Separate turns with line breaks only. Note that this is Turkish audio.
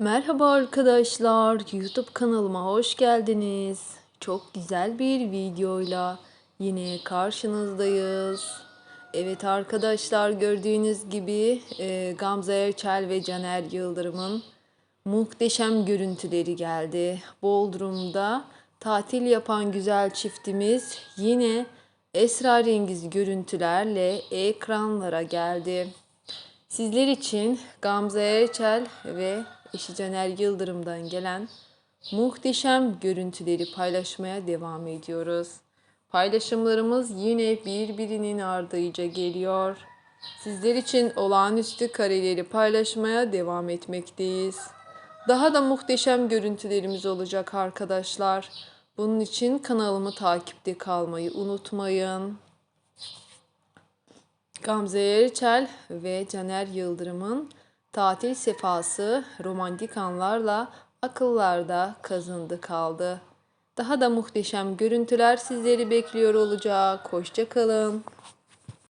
Merhaba arkadaşlar, YouTube kanalıma hoş geldiniz. Çok güzel bir videoyla yine karşınızdayız. Evet arkadaşlar gördüğünüz gibi e, Gamze Erçel ve Caner Yıldırım'ın muhteşem görüntüleri geldi. Bodrum'da tatil yapan güzel çiftimiz yine esrarengiz görüntülerle ekranlara geldi. Sizler için Gamze Erçel ve eşi Caner Yıldırım'dan gelen muhteşem görüntüleri paylaşmaya devam ediyoruz. Paylaşımlarımız yine birbirinin ardıyla geliyor. Sizler için olağanüstü kareleri paylaşmaya devam etmekteyiz. Daha da muhteşem görüntülerimiz olacak arkadaşlar. Bunun için kanalımı takipte kalmayı unutmayın. Gamze Erçel ve Caner Yıldırım'ın tatil sefası romantik anlarla akıllarda kazındı kaldı. Daha da muhteşem görüntüler sizleri bekliyor olacak. Hoşça kalın.